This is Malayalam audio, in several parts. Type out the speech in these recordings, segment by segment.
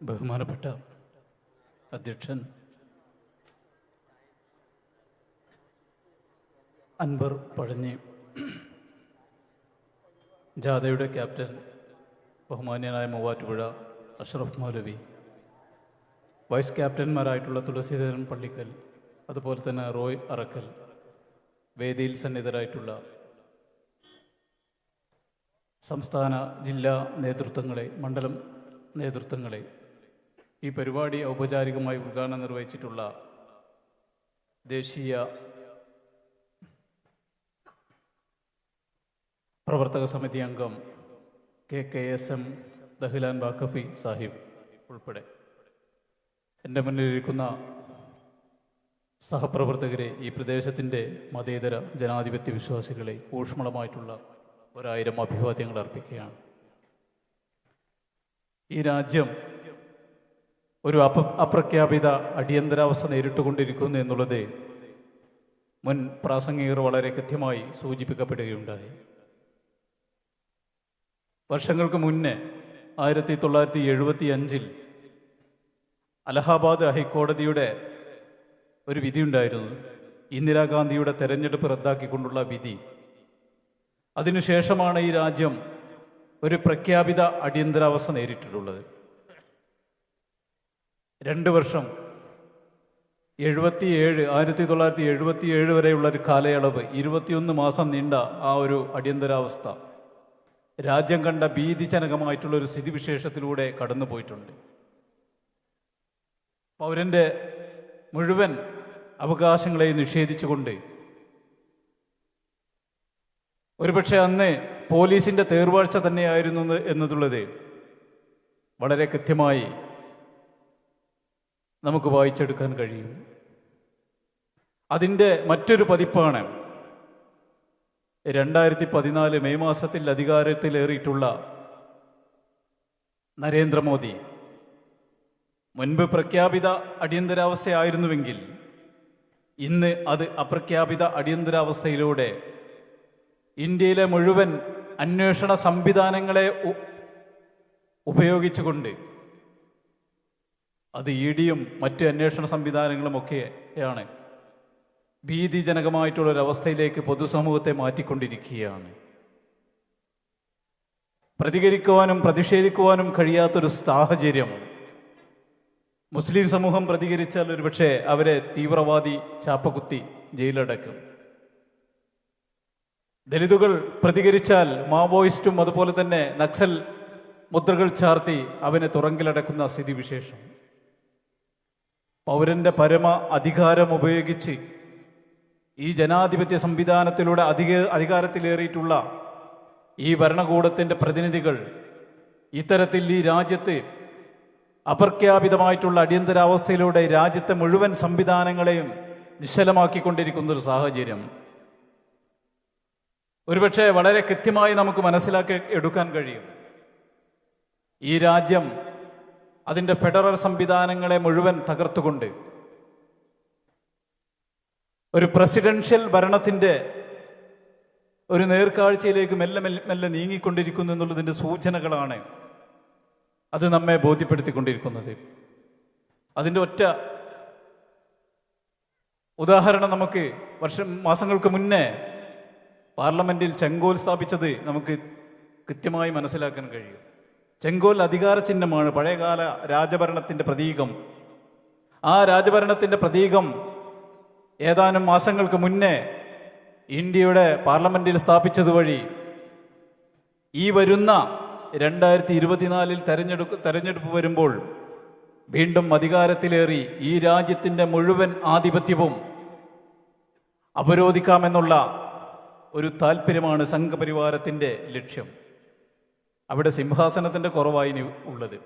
ബഹുമാനപ്പെട്ട അധ്യക്ഷൻ അൻവർ പഴഞ്ഞി ജാഥയുടെ ക്യാപ്റ്റൻ ബഹുമാന്യനായ മൂവാറ്റുപുഴ അഷ്റഫ് മൗലവി വൈസ് ക്യാപ്റ്റന്മാരായിട്ടുള്ള തുളസീധരൻ പള്ളിക്കൽ അതുപോലെ തന്നെ റോയ് അറക്കൽ വേദിയിൽ സന്നിധരായിട്ടുള്ള സംസ്ഥാന ജില്ലാ നേതൃത്വങ്ങളെ മണ്ഡലം നേതൃത്വങ്ങളെ ഈ പരിപാടി ഔപചാരികമായി ഉദ്ഘാടനം നിർവഹിച്ചിട്ടുള്ള ദേശീയ പ്രവർത്തക സമിതി അംഗം K K S M Dahilan Baqavi Sahib ഉൾപ്പെടെ. എന്റെ മുന്നിലിരിക്കുന്ന സഹപ്രവർത്തകരെ ഈ പ്രദേശത്തിന്റെ മതേതര ജനാധിപത്യ വിശ്വാസികളെ ഊഷ്മളമായിട്ടുള്ള ഒരായിരം അഭിവാദ്യങ്ങൾ അർപ്പിക്കുകയാണ്. ഈ രാജ്യം ഒരു അപ അപ്രഖ്യാപിത അടിയന്തരാവസ്ഥ നേരിട്ടുകൊണ്ടിരിക്കുന്നു എന്നുള്ളത് മുൻ പ്രാസംഗികർ വളരെ കൃത്യമായി സൂചിപ്പിക്കപ്പെടുകയുണ്ടായി. വർഷങ്ങൾക്ക് മുന്നേ ആയിരത്തി തൊള്ളായിരത്തി എഴുപത്തി അഞ്ചിൽ അലഹാബാദ് ഹൈക്കോടതിയുടെ ഒരു വിധി ഉണ്ടായിരുന്നു. ഇന്ദിരാഗാന്ധിയുടെ തെരഞ്ഞെടുപ്പ് റദ്ദാക്കിക്കൊണ്ടുള്ള വിധി. അതിനുശേഷമാണ് ഈ രാജ്യം ഒരു പ്രഖ്യാപിത അടിയന്തരാവസ്ഥ നേരിട്ടിട്ടുള്ളത്. രണ്ട് വർഷം. എഴുപത്തിയേഴ് ആയിരത്തി തൊള്ളായിരത്തി എഴുപത്തി ഏഴ് വരെയുള്ള ഒരു കാലയളവ്. ഇരുപത്തിയൊന്ന് മാസം നീണ്ട ആ ഒരു അടിയന്തരാവസ്ഥ. രാജ്യം കണ്ട ഭീതിജനകമായിട്ടുള്ള ഒരു സ്ഥിതിവിശേഷത്തിലൂടെ കടന്നു പോയിട്ടുണ്ട് പൗരന്റെ മുഴുവൻ അവകാശങ്ങളെ നിഷേധിച്ചുകൊണ്ട് ഒരുപക്ഷെ അന്ന് പോലീസിന്റെ തേർവാഴ്ച തന്നെയായിരുന്നു എന്ന് എന്നതുള്ളത് വളരെ കൃത്യമായി നമുക്ക് വായിച്ചെടുക്കാൻ കഴിയും. അതിന്റെ മറ്റൊരു പതിപ്പാണ് രണ്ടായിരത്തി പതിനാല് മെയ് മാസത്തിൽ അധികാരത്തിലേറിയിട്ടുള്ള നരേന്ദ്രമോദി. മുൻപ് പ്രഖ്യാപിത അടിയന്തരാവസ്ഥയായിരുന്നുവെങ്കിൽ ഇന്ന് അത് അപ്രഖ്യാപിത അടിയന്തരാവസ്ഥയിലൂടെ ഇന്ത്യയിലെ മുഴുവൻ അന്വേഷണ സംവിധാനങ്ങളെ ഉപയോഗിച്ചുകൊണ്ട് അത് ഇ ഡിയും മറ്റ് അന്വേഷണ സംവിധാനങ്ങളും ഒക്കെയാണ് ഭീതിജനകമായിട്ടുള്ള ഒരവസ്ഥയിലേക്ക് പൊതുസമൂഹത്തെ മാറ്റിക്കൊണ്ടിരിക്കുകയാണ്. പ്രതികരിക്കുവാനും പ്രതിഷേധിക്കുവാനും കഴിയാത്തൊരു സാഹചര്യം. മുസ്ലിം സമൂഹം പ്രതികരിച്ചാൽ ഒരുപക്ഷെ അവരെ തീവ്രവാദി ചാപ്പകുത്തി ജയിലടക്കും ദലിതുകൾ പ്രതികരിച്ചാൽ മാവോയിസ്റ്റും അതുപോലെ തന്നെ നക്സൽ മുദ്രകൾ ചാർത്തി അവനെ തുറങ്കിലടക്കുന്ന സ്ഥിതിവിശേഷം. പൗരന്റെ പരമ അധികാരം ഉപയോഗിച്ച് ഈ ജനാധിപത്യ സംവിധാനത്തിലൂടെ അധിക അധികാരത്തിലേറിയിട്ടുള്ള ഈ ഭരണകൂടത്തിന്റെ പ്രതിനിധികൾ ഇത്തരത്തിൽ ഈ രാജ്യത്ത് അപ്രഖ്യാപിതമായിട്ടുള്ള അടിയന്തരാവസ്ഥയിലൂടെ രാജ്യത്തെ മുഴുവൻ സംവിധാനങ്ങളെയും നിശ്ചലമാക്കിക്കൊണ്ടിരിക്കുന്ന ഒരു സാഹചര്യം. ഒരുപക്ഷെ വളരെ കൃത്യമായി നമുക്ക് മനസ്സിലാക്കി എടുക്കാൻ കഴിയും. ഈ രാജ്യം അതിന്റെ ഫെഡറൽ സംവിധാനങ്ങളെ മുഴുവൻ തകർത്തുകൊണ്ട് ഒരു പ്രസിഡൻഷ്യൽ ഭരണത്തിന്റെ ഒരു നേർക്കാഴ്ചയിലേക്ക് മെല്ലെ മെല്ലെ മെല്ലെ നീങ്ങിക്കൊണ്ടിരിക്കുന്നു എന്നുള്ളതിന്റെ സൂചനകളാണ് അത് നമ്മെ ബോധ്യപ്പെടുത്തിക്കൊണ്ടിരിക്കുന്നത്. അതിന്റെ ഒറ്റ ഉദാഹരണം നമുക്ക് വർഷം മാസങ്ങൾക്ക് മുന്നേ പാർലമെന്റിൽ ചെങ്കോൽ സ്ഥാപിച്ചത് നമുക്ക് കൃത്യമായി മനസ്സിലാക്കാൻ കഴിയും. ചെങ്കോൽ അധികാര ചിഹ്നമാണ് പഴയകാല രാജഭരണത്തിന്റെ പ്രതീകം. ആ രാജഭരണത്തിന്റെ പ്രതീകം ഏതാനും മാസങ്ങൾക്ക് മുന്നേ ഇന്ത്യയുടെ പാർലമെന്റിൽ സ്ഥാപിച്ചതുവഴി ഈ വരുന്ന രണ്ടായിരത്തി ഇരുപത്തിനാലിൽ തെരഞ്ഞെടുപ്പ് തെരഞ്ഞെടുപ്പ് വരുമ്പോൾ വീണ്ടും അധികാരത്തിലേറി ഈ രാജ്യത്തിന്റെ മുഴുവൻ ആധിപത്യവും അവരോധിക്കാമെന്നുള്ള ഒരു താല്പര്യമാണ് സംഘപരിവാരത്തിന്റെ ലക്ഷ്യം. അവിടെ സിംഹാസനത്തിന്റെ കുറവായി ഉള്ളത്.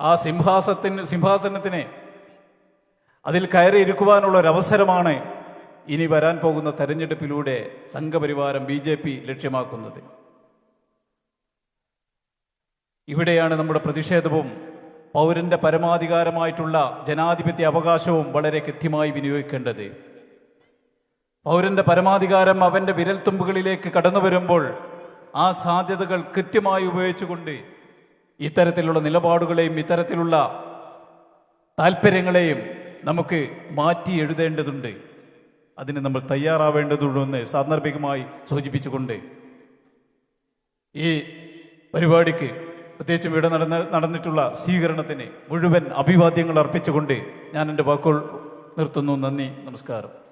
ആ സിംഹാസത്തിന് സിംഹാസനത്തിനെ അതിൽ കയറിയിരിക്കുവാനുള്ള ഒരു അവസരമാണ് ഇനി വരാൻ പോകുന്ന തെരഞ്ഞെടുപ്പിലൂടെ സംഘപരിവാരം ബി ജെ പി ലക്ഷ്യമാക്കുന്നത്. ഇവിടെയാണ് നമ്മുടെ പ്രതിഷേധവും പൗരന്റെ പരമാധികാരമായിട്ടുള്ള ജനാധിപത്യ അവകാശവും വളരെ കൃത്യമായി വിനിയോഗിക്കേണ്ടത്. പൗരന്റെ പരമാധികാരം അവന്റെ വിരൽത്തുമ്പുകളിലേക്ക് കടന്നു വരുമ്പോൾ ആ സാധ്യതകൾ കൃത്യമായി ഉപയോഗിച്ചുകൊണ്ട് ഇത്തരത്തിലുള്ള നിലപാടുകളെയും ഇത്തരത്തിലുള്ള താല്പര്യങ്ങളെയും നമുക്ക് മാറ്റി എഴുതേണ്ടതുണ്ട്. അതിന് നമ്മൾ തയ്യാറാവേണ്ടതുണ്ടെന്ന് സാന്ദർഭികമായി സൂചിപ്പിച്ചുകൊണ്ട് ഈ പരിപാടിക്ക് പ്രത്യേകിച്ചും ഇവിടെ നടന്ന നടന്നിട്ടുള്ള സ്വീകരണത്തിന് മുഴുവൻ അഭിവാദ്യങ്ങൾ അർപ്പിച്ചുകൊണ്ട് ഞാൻ എന്റെ വാക്കുകൾ നിർത്തുന്നു. നന്ദി നമസ്കാരം.